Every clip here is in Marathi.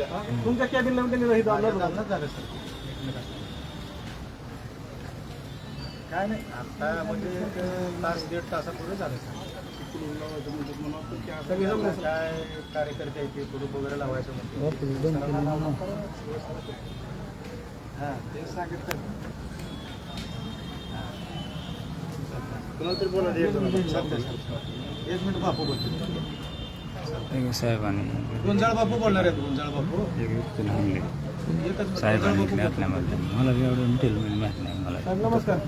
तुमच्या तुमच्या कॅबिनला त्यांनी झालं झालं सर. काय नाही आता म्हणजे एक तास दीड तासापूर्वी झालं सर. काय कार्यकर्ते ते कुलूप वगैरे लावायचं म्हणते. हां ते सांगितलं. कुणाला तरी बोला एक मिनिट बापू बोलतो साहेबांनी. गुंजाळ बापू बोलणार आहेत गुंजाळ बापू. एक व्यक्तीला एकच साहेबांनी इथल्या आपल्यामध्ये मला एवढं डिटेल माहीत नाही मला. साहेब नमस्कार.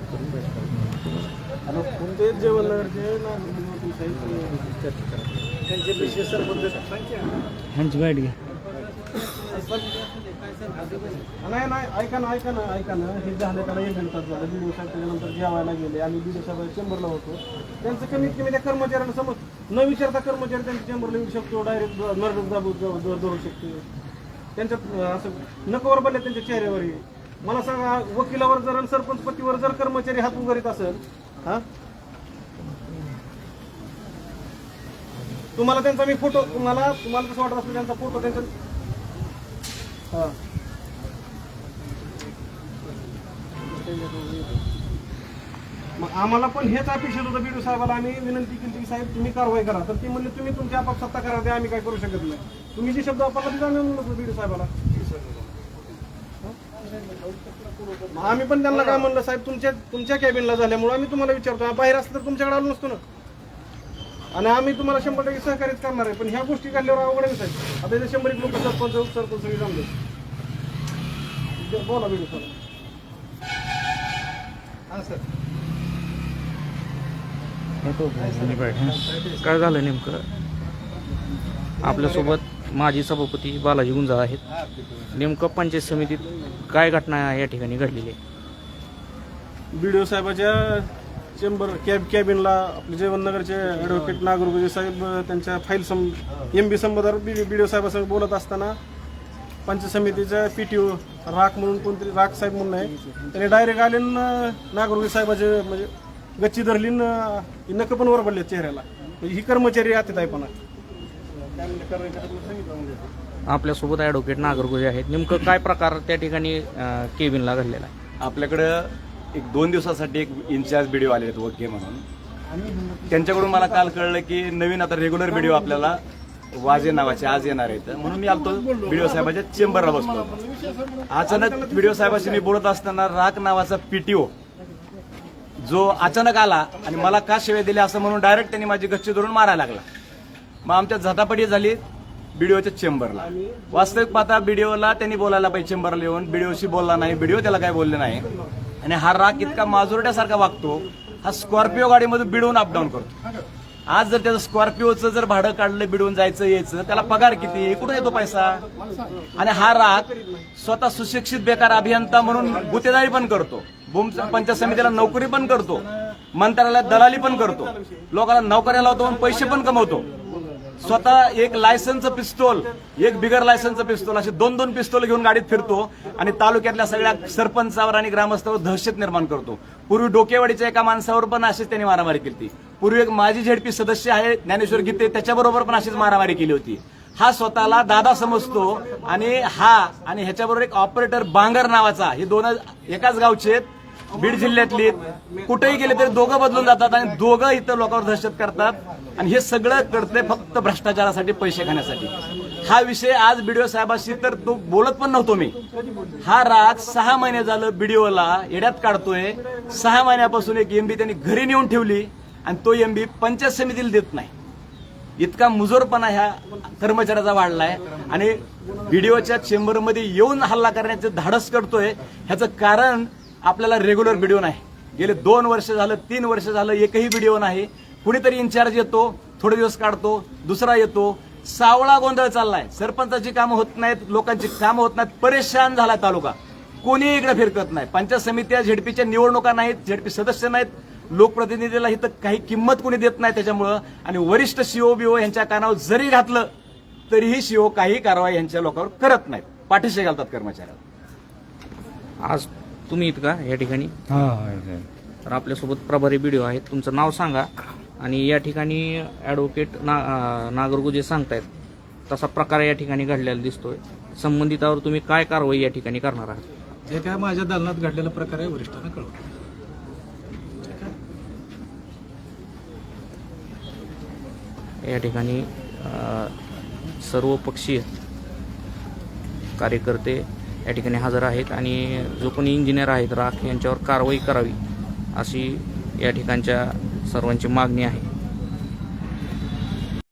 हॅलो कोणते जेवण नगरचे ना त्यांचे विशेष ह्यांची बाईट घ्या. नाही नाही ऐका ना ऐका ना ऐका ना. हे झालं त्याला एक घंटा झालं. बीडीओ साहेब त्याच्यानंतर जेवायला गेले. आणि बीडीओ साहेब चेंबरला होतो. त्यांचं कमीत कमी त्या कर्मचाऱ्यांना समज न विचारता कर्मचारी त्यांच्या चेंबरला येऊ शकतो डायरेक्ट नरडक दाबू धरू शकतो. त्यांच्यात असं नकोवर बदले त्यांच्या चेहऱ्यावरही मला सांगा वकिलावर जर आणि सरपंच पतीवर जर कर्मचारी हात उगारीत असेल हा? तुम्हाला त्यांचा मी फोटो तुम्हाला तुम्हाला कसं वाटत असेल त्यांचा फोटो त्यांचा मग आम्हाला पण हेच अपेक्षित होतं बीडू साहेबाला. आम्ही विनंती केली की साहेब तुम्ही कारवाई करा. तर ती म्हणले तुम्ही तुमची आपापसत्ता करा ते आम्ही काय करू शकत नाही. तुम्ही जे शब्द वापरला तिथे आम्ही म्हणलो बीडू साहेबाला. आम्ही पण त्यांना काय म्हणलं साहेब तुमच्या तुमच्या कॅबिनला झाल्यामुळे आम्ही तुम्हाला विचारतो बाहेर असलं तर तुमच्याकडे आलो नसतो ना. आणि आम्ही तुम्हाला शंभर टक्के सहकार्यच करणार आहे पण ह्या गोष्टी काढल्यावर अवघड आहे साहेब. आता इथे शंभर एक लोक सरपंच उपसरपंच सगळे जमले. बोला हां सर हं. काय झालं नेमकं? आपल्यासोबत माजी सभापती बालाजी गुंजाळ आहेत. नेमकं पंचायत समितीत काय घटना या ठिकाणी घडलेली आहे? बीडीओ साहेबाच्या चेंबर कॅब कॅबिनला आपले जेवणनगरचे ॲडव्होकेट नागरगोजे साहेब त्यांच्या फाईल सं एम बी संबंधावर बी बीडीओ साहेबासंग बोलत असताना पंचायत समितीच्या पी टी ओ राख म्हणून कोणतरी राख साहेब म्हणून आहे. त्याने डायरेक्ट आले न नागरगोजे साहेबाचे म्हणजे गच्ची धरली न नक पण वर पडले चेहऱ्याला. म्हणजे ही कर्मचारी आतात आहे पण. म्हणजे आपल्यासोबत ॲडव्होकेट नागरगोजे आहेत. नेमकं काय प्रकार त्या ठिकाणी केबिनला घडलेला आहे? आपल्याकडं एक दोन दिवसासाठी एक इन्चार्ज व्हिडिओ आले आहेत वके म्हणून. त्यांच्याकडून मला काल कळलं की नवीन आता रेग्युलर व्हिडिओ आपल्याला वाजे नावाचे आज येणार आहेत. म्हणून मी आलतो व्हिडिओ साहेबाच्या चेंबरला बसतो अचानक व्हिडिओ साहेबाशी मी बोलत असताना राख नावाचा पीटीओ जो अचानक आला आणि मला का शिवाय दिली असं म्हणून डायरेक्ट त्यांनी माझी गच्ची धरून मारायला लागला. मग आमच्या झटापटी झाली बीडीओच्या चेंबरला वास्तविक पाहता बीडीओला त्यांनी बोलायला पाहिजे चेंबरला येऊन बीडीओशी बोलला नाही बीडीओ त्याला काय बोलले नाही. आणि हा राग इतका माजुरट्यासारखा वागतो हा स्कॉर्पिओ गाडीमध्ये बिडवून अपडाऊन करतो. आज जर त्याचं स्कॉर्पिओचं जर भाडं काढलं बिडवून जायचं यायचं त्याला पगार किती कुठे येतो पैसा? आणि हा राग स्वतः सुशिक्षित बेकार अभियंता म्हणून गुतेदारी पण करतो. भूम पंचायत समितीला नोकरी पण करतो. मंत्रालयात दलाली पण करतो. लोकांना नोकऱ्या लावतो पैसे पण कमवतो. स्वतः एक लायसनचं पिस्तोल एक बिगर लायसनचं पिस्तोल असे दोन दोन पिस्तोल घेऊन गाडीत फिरतो आणि तालुक्यातल्या सगळ्या सरपंचावर आणि ग्रामस्थावर दहशत निर्माण करतो. पूर्वी डोकेवाडीच्या एका माणसावर पण अशीच त्यांनी मारामारी केली पूर्वी एक माजी झेडपी सदस्य आहे ज्ञानेश्वर गीते त्याच्याबरोबर पण अशीच मारामारी केली होती. हा स्वतःला दादा समजतो आणि हा आणि ह्याच्याबरोबर एक ऑपरेटर बांगर नावाचा हे दोन एकाच गावचे आहेत. बीड जिल्ह्यातली कुठेही गेले तरी दोघं बदलून जातात आणि दोघं इथं लोकांवर दहशत करतात. आणि हे सगळं करते फक्त भ्रष्टाचारासाठी पैसे खाण्यासाठी हा विषय आज बीडीओ साहेबाशी तर तो बोलत पण नव्हतो मी. हा राग सहा महिने झालं बीडीओला येड्यात काढतोय. सहा महिन्यापासून एक एमबी त्यांनी घरी नेऊन ठेवली आणि तो एमबी पंचायत समितीला देत नाही. इतका मुजोरपणा ह्या कर्मचाऱ्याचा वाढलाय. आणि व्हिडिओच्या चेंबरमध्ये येऊन हल्ला करण्याचं धाडस करतोय. ह्याचं कारण आपल्याला रेग्युलर व्हिडिओ नाही. गेले दोन वर्ष झालं तीन वर्ष झालं एकही व्हिडिओ नाही. कुणीतरी इन्चार्ज येतो थोडे दिवस काढतो दुसरा येतो. सावळा गोंधळ चाललाय. सरपंचाची कामं होत नाहीत लोकांची कामं होत नाहीत. परेशान झालाय तालुका. कोणी इकडे फिरकत नाही. पंचायत समित्या झेडपीच्या निवडणुका नाहीत झेडपी सदस्य नाहीत. लोकप्रतिनिधीला इथं काही किंमत कोणी देत नाही त्याच्यामुळं. आणि वरिष्ठ सीओ बीओ यांच्या कानावर जरी घातलं तरीही सीओ काही कारवाई यांच्या लोकांवर करत नाहीत. पाठीशी घालतात कर्मचाऱ्याला. आज तुम्ही इथं का या ठिकाणी? तर आपल्यासोबत प्रभारी व्हिडिओ आहेत. तुमचं नाव सांगा. आणि या ठिकाणी ॲडव्होकेट ना नागरगोजे सांगतायत तसा प्रकार या ठिकाणी घडलेला दिसतोय. संबंधितावर तुम्ही काय कारवाई या ठिकाणी करणार आहात? जे काय माझ्या दालनात घडलेला प्रकार आहे वरिष्ठांना कळवतो या ठिकाणी अ, सर्व पक्षीय कार्यकर्ते या ठिकाणी हजर आहेत आणि जो कोणी इंजिनियर आहेत राख यांच्यावर कारवाई करावी अशी या ठिकाणच्या सर्वांची मागणी आहे.